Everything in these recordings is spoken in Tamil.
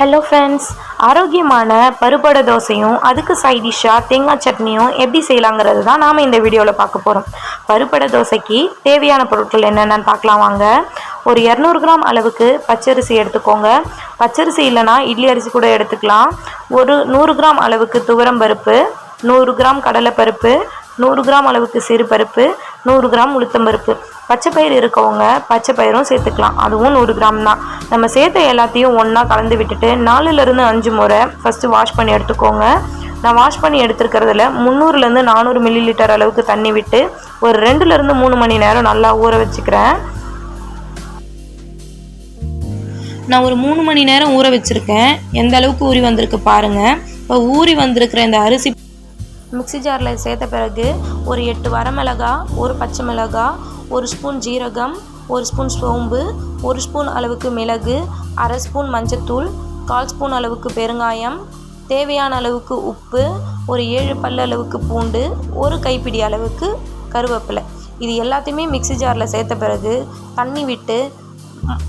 ஹலோ ஃப்ரெண்ட்ஸ் ஆரோக்கியமான பருப்படை தோசையும் அதுக்கு சைடிஷ்ஷாக தேங்காய் சட்னியும் எப்படி செய்யலாங்கிறது தான் நாம் இந்த வீடியோவில் பார்க்க போகிறோம் பருப்படை தோசைக்கு தேவையான பொருட்கள் என்னென்னு பார்க்கலாம் வாங்க. ஒரு இரநூறு கிராம் அளவுக்கு பச்சரிசி எடுத்துக்கோங்க. பச்சரிசி இல்லைன்னா இட்லி அரிசி கூட எடுத்துக்கலாம். ஒரு நூறு கிராம் அளவுக்கு துவரம் பருப்பு நூறு கிராம் கடலைப்பருப்பு நூறு கிராம் அளவுக்கு சிறுபருப்பு நூறு கிராம் உளுத்தம்பருப்பு பச்சை பயிர் இருக்கவங்க பச்சை பயிரும் சேர்த்துக்கலாம். அதுவும் நூறு கிராம் தான். நம்ம சேர்த்த எல்லாத்தையும் ஒன்றா கலந்து விட்டுட்டு நாலுலேருந்து அஞ்சு முறை ஃபஸ்ட்டு வாஷ் பண்ணி எடுத்துக்கோங்க. நான் வாஷ் பண்ணி எடுத்துருக்கிறதுல முந்நூறுலேருந்து நானூறு மில்லி லிட்டர் அளவுக்கு தண்ணி விட்டு ஒரு ரெண்டுலேருந்து மூணு மணி நேரம் நல்லா ஊற வச்சுக்கிறேன். நான் ஒரு மூணு மணி நேரம் ஊற வச்சுருக்கேன். எந்த அளவுக்கு ஊறி வந்திருக்கு பாருங்கள் இப்போ ஊறி வந்திருக்கிற இந்த அரிசி மிக்ஸி ஜாரில் சேர்த்த பிறகு ஒரு எட்டு வரமிளகா ஒரு பச்சை மிளகா ஒரு ஸ்பூன் ஜீரகம் ஒரு ஸ்பூன் சோம்பு ஒரு ஸ்பூன் அளவுக்கு மிளகு அரை ஸ்பூன் மஞ்சத்தூள் கால் ஸ்பூன் அளவுக்கு பெருங்காயம் தேவையான அளவுக்கு உப்பு ஒரு ஏழு பல்லு அளவுக்கு பூண்டு ஒரு கைப்பிடி அளவுக்கு கருவேப்பிலை. இது எல்லாத்தையுமே மிக்ஸி ஜாரில் சேர்த்த பிறகு தண்ணி விட்டு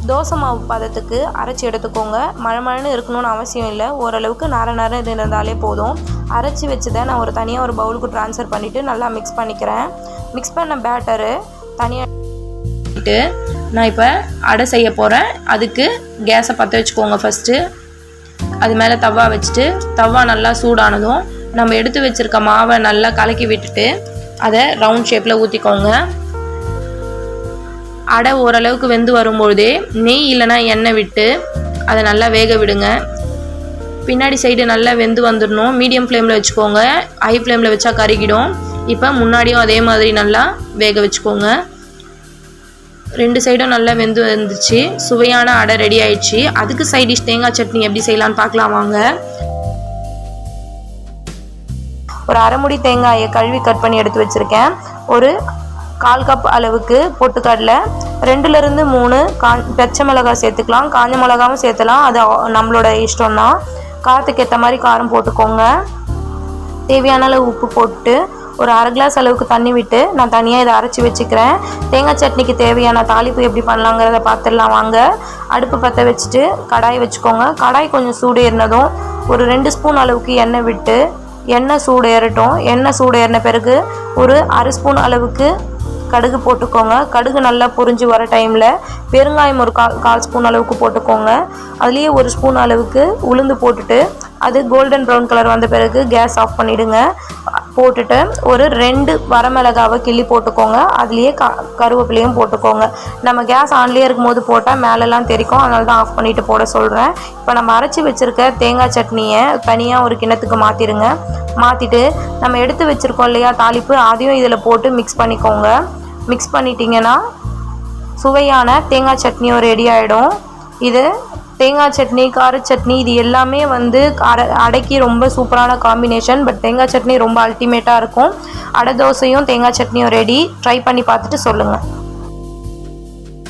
தோசை மாவு பதத்துக்கு அரைச்சி எடுத்துக்கோங்க. மழை மழைன்னு இருக்கணும்னு அவசியம் இல்லை. ஓரளவுக்கு நர நர இருந்தாலே போதும். அரைச்சி வச்சதை நான் ஒரு தனியாக ஒரு பவுலுக்கு ட்ரான்ஸ்ஃபர் பண்ணிவிட்டு நல்லா மிக்ஸ் பண்ணிக்கிறேன். மிக்ஸ் பண்ண பேட்டரு தனியாக நான் இப்போ அடை செய்ய போகிறேன் அதுக்கு கேஸை பற்ற வச்சுக்கோங்க ஃபஸ்ட்டு அது மேலே தவா வச்சுட்டு தவா நல்லா சூடானதும் நம்ம எடுத்து வச்சுருக்க மாவை நல்லா கலக்கி விட்டுட்டு அதை ரவுண்ட் ஷேப்பில் ஊற்றிக்கோங்க அடை ஓரளவுக்கு வெந்து வரும்பொழுதே நெய் இல்லைன்னா எண்ணெய் விட்டு அதை நல்லா வேக விடுங்க. பின்னாடி சைடு நல்லா வெந்து வந்துடணும். மீடியம் ஃப்ளேமில் வச்சுக்கோங்க. ஹை ஃப்ளேமில் வச்சா கருகிடும். இப்போ முன்னாடியும் அதே மாதிரி நல்லா வேக வச்சுக்கோங்க. ரெண்டு சைடும் நல்லா வெந்து வந்துச்சு. சுவையான அடை ரெடி ஆயிடுச்சு. அதுக்கு சைட் டிஷ் தேங்காய் சட்னி எப்படி செய்யலாம்னு பார்க்கலாம் வாங்க. ஒரு அரைமுடி தேங்காயை கழுவி கட் பண்ணி எடுத்து வச்சுருக்கேன். ஒரு கால் கப் அளவுக்கு பொட்டுக்கடலை ரெண்டுலேருந்து மூணு கா பச்சை மிளகாய் சேர்த்துக்கலாம். காஞ்ச மிளகாவும் சேர்த்துலாம். அது நம்மளோட இஷ்டம் தான் காரத்துக்கு ஏற்ற மாதிரி காரம் போட்டுக்கோங்க. தேவையான அளவு உப்பு போட்டு ஒரு அரை கிளாஸ் அளவுக்கு தண்ணி விட்டு நான் தனியாக இதை அரைச்சி வச்சுக்கிறேன். தேங்காய் சட்னிக்கு தேவையான தாளிப்பு எப்படி பண்ணலாங்கிறத பார்த்துடலாம் வாங்க. அடுப்பு பற்ற வச்சுட்டு கடாய் வச்சுக்கோங்க. கடாய் கொஞ்சம் சூடு ஏறினதும் ஒரு ரெண்டு ஸ்பூன் அளவுக்கு எண்ணெய் விட்டு எண்ணெய் சூடு ஏறட்டும். எண்ணெய் சூடு ஏறின பிறகு ஒரு அரை ஸ்பூன் அளவுக்கு கடுகு போட்டுக்கோங்க. கடுகு நல்லா பொரிஞ்சு வர டைமில் பெருங்காயம் ஒரு கால் கால் ஸ்பூன் அளவுக்கு போட்டுக்கோங்க. அதுலேயே ஒரு ஸ்பூன் அளவுக்கு உளுந்து போட்டுட்டு அது கோல்டன் ப்ரௌன் கலர் வந்த பிறகு கேஸ் ஆஃப் பண்ணிவிடுங்க போட்டுட்டு ஒரு ரெண்டு வரமிளகாவை கிள்ளி போட்டுக்கோங்க. அதுலேயே க கருவேப்பிலையும் போட்டுக்கோங்க. நம்ம கேஸ் ஆன்லேயே இருக்கும்போது போட்டால் மேலெல்லாம் தெரிக்கும். அதனால தான் ஆஃப் பண்ணிவிட்டு போட சொல்கிறேன் இப்போ நம்ம அரைச்சி வச்சுருக்க தேங்காய் சட்னியை தனியாக ஒரு கிண்ணத்துக்கு மாற்றிடுங்க மாற்றிட்டு நம்ம எடுத்து வச்சுருக்கோம் இல்லையா தாளிப்பு அதையும் இதில் போட்டு மிக்ஸ் பண்ணிக்கோங்க. மிக்ஸ் பண்ணிட்டீங்கன்னா சுவையான தேங்காய் சட்னியும் ரெடி ஆகிடும் இது தேங்காய் சட்னி கார சட்னி இது எல்லாமே வந்து அடை அடைக்கி ரொம்ப சூப்பரான காம்பினேஷன் பட் தேங்காய் சட்னி ரொம்ப அல்டிமேட்டாக இருக்கும். அடை தோசையும் தேங்காய் சட்னியும் ரெடி ட்ரை பண்ணி பார்த்துட்டு சொல்லுங்கள்